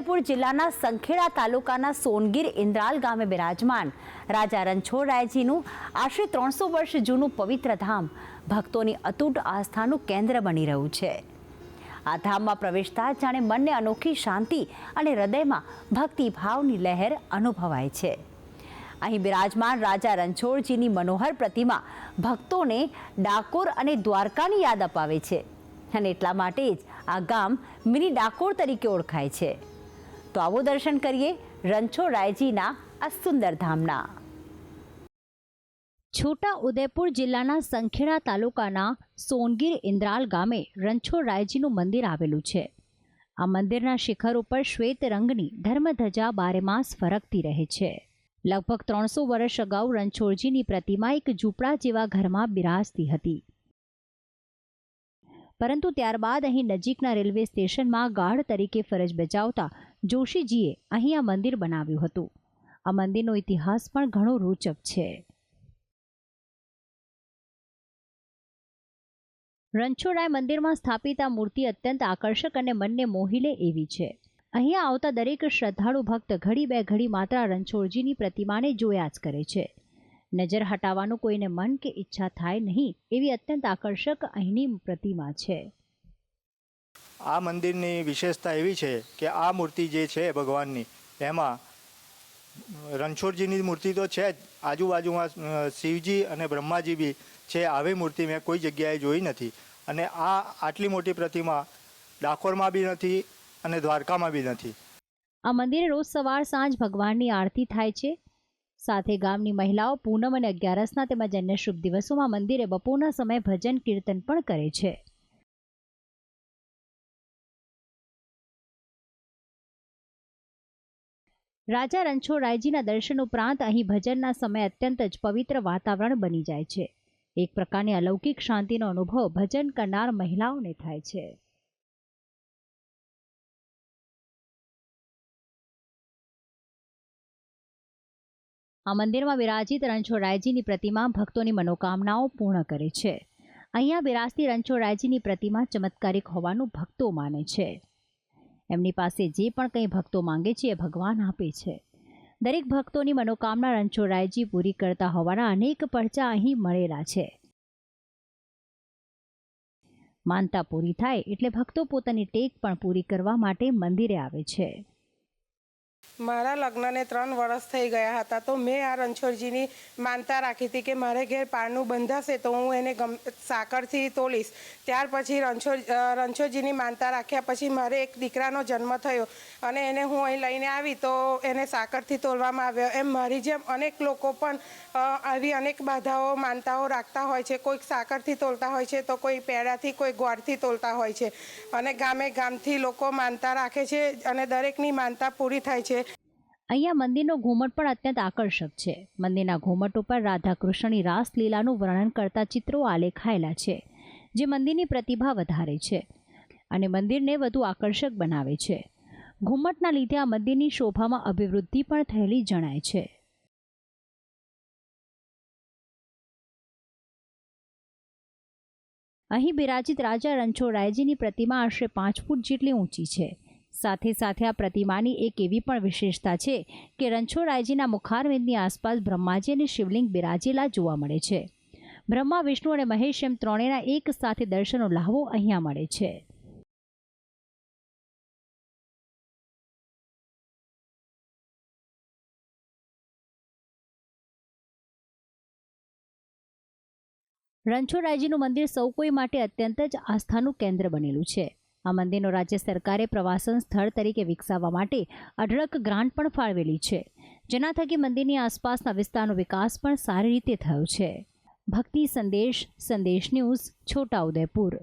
છોટાઉદેપુર જિલ્લાના સંખેડા તાલુકાના સોનગીર ઇન્દ્રાલ ગામે બિરાજમાન રાજા રણછોડરાયજીનું આશરે ત્રણસો વર્ષ જૂનું પવિત્ર ધામ ભક્તોની અતૂટ આસ્થાનું કેન્દ્ર બની રહ્યું છે. આ ધામમાં પ્રવેશતા જાણે મનને અનોખી શાંતિ અને હૃદયમાં ભક્તિભાવની લહેર અનુભવાય છે. અહીં બિરાજમાન રાજા રણછોડજીની મનોહર પ્રતિમા ભક્તોને ડાકોર અને દ્વારકાની યાદ અપાવે છે. અને એટલા માટે જ આ ગામ મિની ડાકોર તરીકે ઓળખાય છે. તો આવો દર્શન કરીએ રણછોડરાયજીના આ સુંદર ધામના. છોટા ઉદેપુર જિલ્લાના સંખેડા તાલુકાના સોનગીર ઇન્દ્રાલ ગામે રણછોડરાયજીનું મંદિર આવેલું છે. આ મંદિરના શિખર ઉપર શ્વેત રંગની ધર્મધજા બારેમાસ ફરકતી રહે છે. લગભગ ત્રણસો વર્ષ અગાઉ રણછોડજીની પ્રતિમા એક ઝૂંપડા જેવા ઘરમાં બિરાજતી હતી. પરંતુ ત્યારબાદ અહીં નજીકના રેલવે સ્ટેશનમાં ગાઢ તરીકે ફરજ બજાવતા જોશીજીએ અહીં આ મંદિર બનાવ્યું હતું. આ મંદિરનો ઇતિહાસ પણ ઘણો રોચક છે. રણછોડરાય મંદિરમાં સ્થાપિત આ મૂર્તિ અત્યંત આકર્ષક અને મનને મોહી લે એવી છે. અહીંયા આવતા દરેક શ્રદ્ધાળુ ભક્ત ઘડી બે ઘડી માત્ર રણછોડજીની પ્રતિમાને જોયા જ કરે છે. નજર હટાવવાનું કોઈને મન કે ઈચ્છા થાય નહીં એવી અત્યંત આકર્ષક અહીંની પ્રતિમા છે. આ મંદિરની વિશેષતા એવી છે કે આ મૂર્તિ જે છે ભગવાનની એમાં રણછોડજીની મૂર્તિ તો છે જ આજુબાજુમાં શિવજી અને બ્રહ્માજી બી છે આવી મૂર્તિ મેં કોઈ જગ્યાએ જોઈ નથી. અને આ આટલી મોટી પ્રતિમા ડાકોરમાં બી નથી અને દ્વારકામાં બી નથી. આ મંદિરે રોજ સવાર સાંજ ભગવાનની આરતી થાય છે સાથે ગામની મહિલાઓ પૂનમ અને અગિયારસના તેમજ અન્ય શુભ દિવસોમાં મંદિરે બપોરના સમયે ભજન કીર્તન પણ કરે છે. રાજા રણછોડરાયજીના દર્શન ઉપરાંત અહીં ભજનના સમયે અત્યંત જ પવિત્ર વાતાવરણ બની જાય છે. એક પ્રકારની અલૌકિક શાંતિનો અનુભવ ભજન કરનાર મહિલાઓને થાય છે. આ મંદિરમાં વિરાજિત રણછોડરાયજીની પ્રતિમા ભક્તોની મનોકામનાઓ પૂર્ણ કરે છે. અહીંયા બિરાજતી રણછોડરાયજીની પ્રતિમા ચમત્કારિક હોવાનું ભક્તો માને છે. એમની પાસે જે પણ કંઈ ભક્તો માંગે છે એ ભગવાન આપે છે. દરેક ભક્તોની મનોકામના રણછોડરાયજી પૂરી કરતા હોવાના અનેક પરચા અહીં મળેલા છે. માનતા પૂરી થાય એટલે ભક્તો પોતાની ટેક પણ પૂરી કરવા માટે મંદિરે આવે છે. મારા લગ્નને ત્રણ વર્ષ થઈ ગયા હતા, તો મેં આ રણછોડજીની માનતા રાખી હતી કે મારે ઘેર પારણું બંધાશે તો હું એને ગમ, સાકરથી તોલીશ. ત્યાર પછી રણછોડ રણછોડજીની માનતા રાખ્યા પછી મારે એક દીકરાનો જન્મ થયો અને એને હું અહીં લઈને આવી તો એને સાકરથી તોલવામાં આવ્યો. એમ મારી જેમ અનેક લોકો પણ આવી અનેક બાધાઓ, માનતાઓ રાખતા હોય છે. કોઈક સાકરથી તોલતા હોય છે તો કોઈ પેડાથી, કોઈ ગોળથી તોલતા હોય છે. અને ગામે ગામથી લોકો માનતા રાખે છે અને દરેકની માનતા પૂરી થાય છે. અહીંયા મંદિરનો ઘુમટ પણ અત્યંત આકર્ષક છે. મંદિરના ઘુમટ ઉપર રાધા કૃષ્ણની રાસલીલાનું વર્ણન કરતા ચિત્રો આલેખાયેલા છે, જે મંદિરની પ્રતિભા વધારે છે અને મંદિરને વધુ આકર્ષક બનાવે છે. ઘુમટના લીધે આ મંદિરની શોભામાં અભિવૃદ્ધિ પણ થયેલી જણાય છે. અહીં બિરાજિત રાજા રણછોડરાયજીની પ્રતિમા આશરે પાંચ ફૂટ જેટલી ઊંચી છે. સાથે સાથે આ પ્રતિમાની એક એવી પણ વિશેષતા છે કે રણછોડરાયજીના મુખારવિંદની આસપાસ બ્રહ્માજી અને શિવલિંગ બિરાજેલા જોવા મળે છે. બ્રહ્મા, વિષ્ણુ અને મહેશ એમ ત્રણેના એક સાથે દર્શનનો લહાવો અહીંયા મળે છે. રણછોડરાયજીનું મંદિર સૌ કોઈ માટે અત્યંત જ આસ્થાનું કેન્દ્ર બનેલું છે. આ મંદિરનો રાજ્ય સરકારે પ્રવાસન સ્થળ તરીકે વિકસાવવા માટે અઢળક ગ્રાન્ટ પણ ફાળવેલી છે. જેના થકી મંદિરની આસપાસના વિસ્તારનો વિકાસ પણ સારી રીતે થયો છે. ભક્તિ સંદેશ સંદેશ ન્યૂઝ છોટાઉદેપુર